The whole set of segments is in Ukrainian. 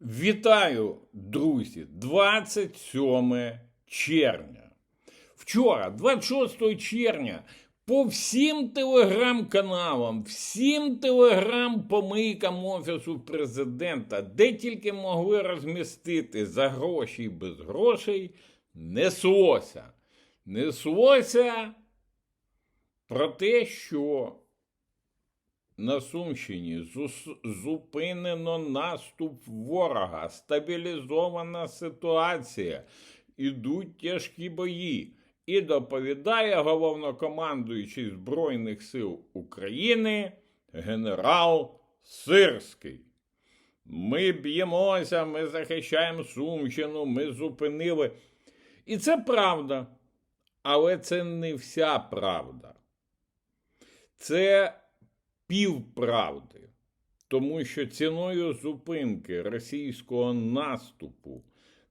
Вітаю, друзі! 27 червня. Вчора, 26 червня, по всім телеграм-каналам, всім телеграм-помийкам Офісу президента, де тільки могли розмістити за гроші і без грошей, неслося. Неслося про те, що на Сумщині зупинено наступ ворога, стабілізована ситуація, ідуть тяжкі бої. І доповідає головнокомандуючий Збройних сил України генерал Сирський. Ми б'ємося, ми захищаємо Сумщину, ми зупинили. І це правда. Але це не вся правда. Це півправди, тому що ціною зупинки російського наступу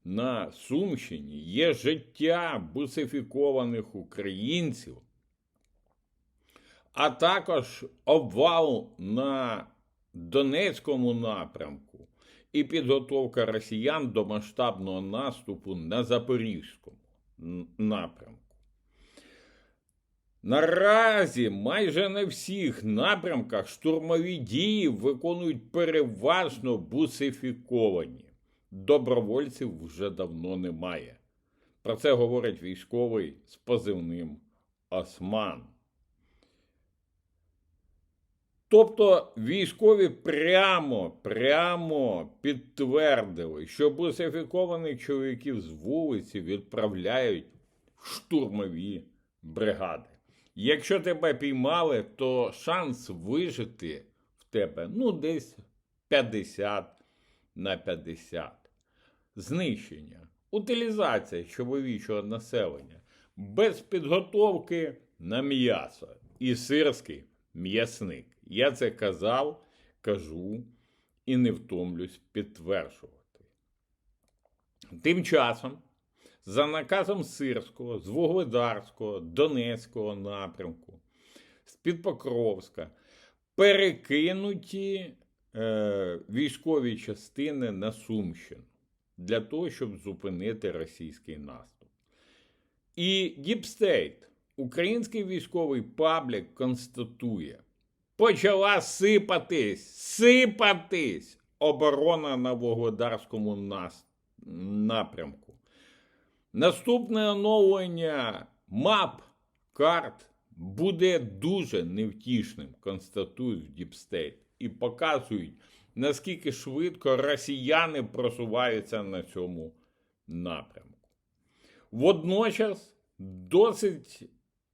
на Сумщині є життя бусифікованих українців, а також обвал на Донецькому напрямку і підготовка росіян до масштабного наступу на Запорізькому напрямку. Наразі майже на всіх напрямках штурмові дії виконують переважно бусифіковані. Добровольців вже давно немає. Про це говорить військовий з позивним Осман. Тобто військові прямо, прямо підтвердили, що бусифікованих чоловіків з вулиці відправляють в штурмові бригади. Якщо тебе піймали, то шанс вижити в тебе ну десь 50 на 50. Знищення, утилізація чоловічого населення без підготовки на м'ясо і сирський м'ясник. Я це казав, кажу і не втомлюсь підтверджувати. Тим часом за наказом Сирського, з Вугледарського, Донецького напрямку, з-під Покровська, перекинуті е, військові частини на Сумщину для того, щоб зупинити російський наступ. І Діпстейт, український військовий паблік, констатує, почала сипатись, сипатись оборона на Вугледарському напрямку. Наступне оновлення мап карт буде дуже невтішним, констатують в Діпстейт, і показують, наскільки швидко росіяни просуваються на цьому напрямку. Водночас досить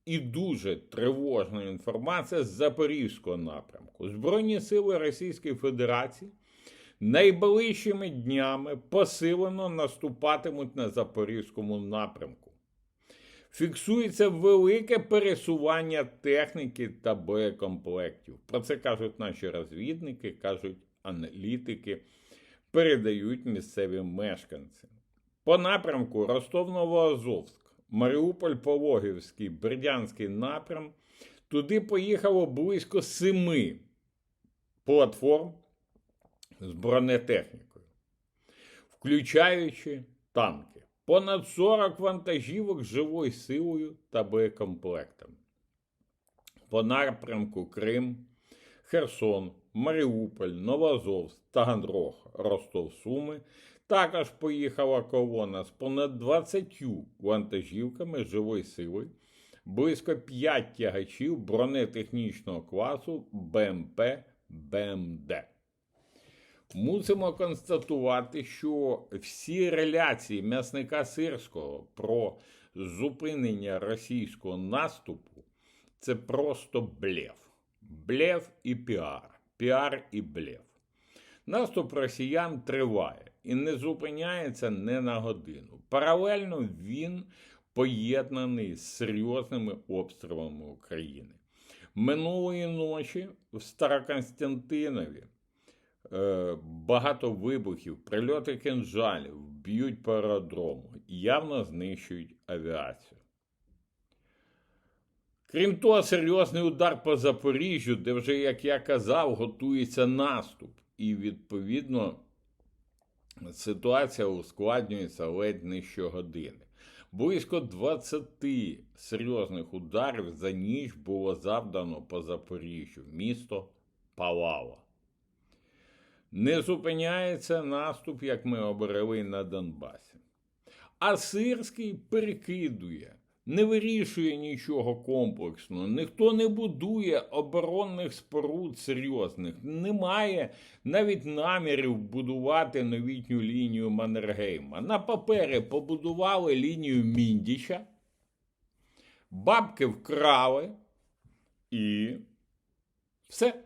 і дуже тривожна інформація з Запорізького напрямку. Збройні сили Російської Федерації найближчими днями посилено наступатимуть на Запорізькому напрямку. Фіксується велике пересування техніки та боєкомплектів. Про це кажуть наші розвідники, кажуть аналітики, передають місцеві мешканці. По напрямку Ростов-Новоазовськ, Маріуполь-Пологівський, Бердянський напрям. Туди поїхало близько семи платформ з бронетехнікою, включаючи танки, понад 40 вантажівок з живою силою та боєкомплектами. По напрямку Крим, Херсон, Маріуполь, Новоазовськ, Таганрог, Ростов-Суми також поїхала колона з понад 20 вантажівками живої сили, близько 5 тягачів бронетехнічного класу БМП БМД. Мусимо констатувати, що всі реляції м'ясника Сирського про зупинення російського наступу це просто блеф. Блеф і піар. Піар і блеф. Наступ росіян триває і не зупиняється не на годину. Паралельно він поєднаний з серйозними обстрілами України. Минулої ночі в Староконстантинові багато вибухів, прильоти кинжалів б'ють по аеродрому і явно знищують авіацію. Крім того, серйозний удар по Запоріжжю, де вже, як я казав, готується наступ. І відповідно ситуація ускладнюється ледь не щогодини. Близько 20 серйозних ударів за ніч було завдано по Запоріжжю. Місто палало. Не зупиняється наступ, як ми обрели на Донбасі. А Сирський перекидує, не вирішує нічого комплексного, ніхто не будує оборонних споруд серйозних, немає навіть намірів будувати новітню лінію Маннергейма. На папері побудували лінію Міндіча, бабки вкрали і все.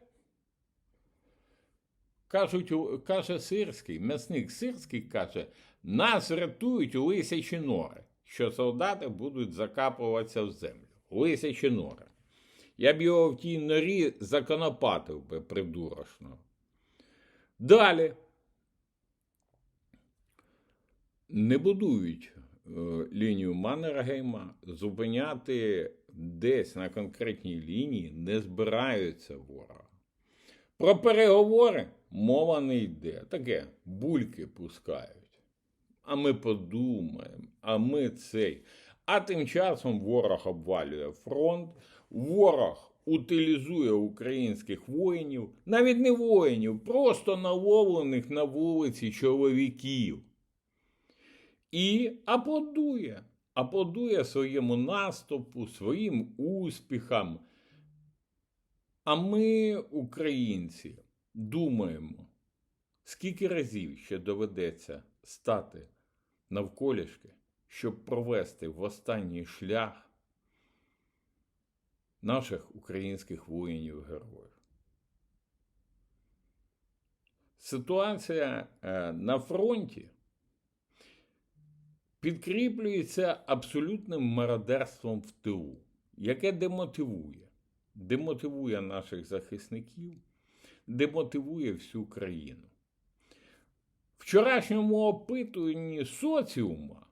Кажуть, каже Сирський, м'ясник Сирський каже, нас рятують лисячі нори, що солдати будуть закапуватися в землю. Лисячі нори. Я б його в тій норі законопатив би придурочно. Далі. Не будують е, лінію Маннергейма, зупиняти десь на конкретній лінії не збираються ворога. Про переговори мова не йде. Таке бульки пускають. А ми подумаємо, а ми цей. А тим часом ворог обвалює фронт, ворог утилізує українських воїнів, навіть не воїнів, просто наловлених на вулиці чоловіків. І аплодує, аплодує своєму наступу, своїм успіхам. А ми, українці, думаємо, скільки разів ще доведеться стати навколішки, щоб провести в останній шлях наших українських воїнів-героїв. Ситуація е, на фронті підкріплюється абсолютним мародерством в тилу, яке демотивує демотивує наших захисників, демотивує всю країну. Вчорашньому опитуванні соціума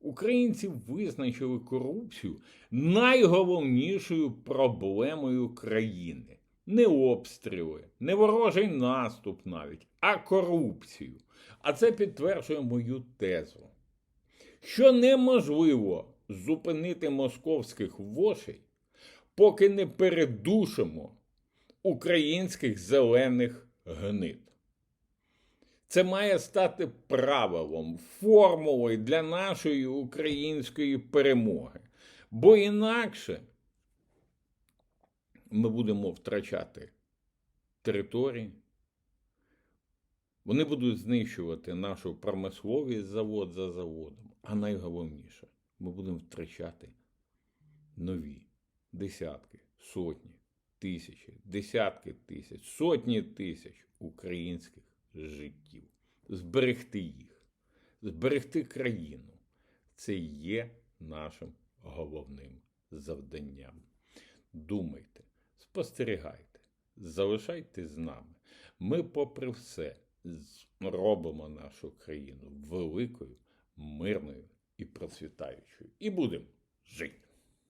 українці визначили корупцію найголовнішою проблемою країни. Не обстріли, не ворожий наступ навіть, а корупцію. А це підтверджує мою тезу, що неможливо зупинити московських вошей, поки не передушимо українських зелених гнид. Це має стати правилом, формулою для нашої української перемоги. Бо інакше ми будемо втрачати території, вони будуть знищувати нашу промисловість завод за заводом. А найголовніше, ми будемо втрачати нові десятки, сотні, тисячі, десятки тисяч, сотні тисяч українських життів. Зберегти їх, зберегти країну. Це є нашим головним завданням. Думайте, спостерігайте, залишайтесь з нами. Ми, попри все, робимо нашу країну великою, мирною і процвітаючою. І будемо жити.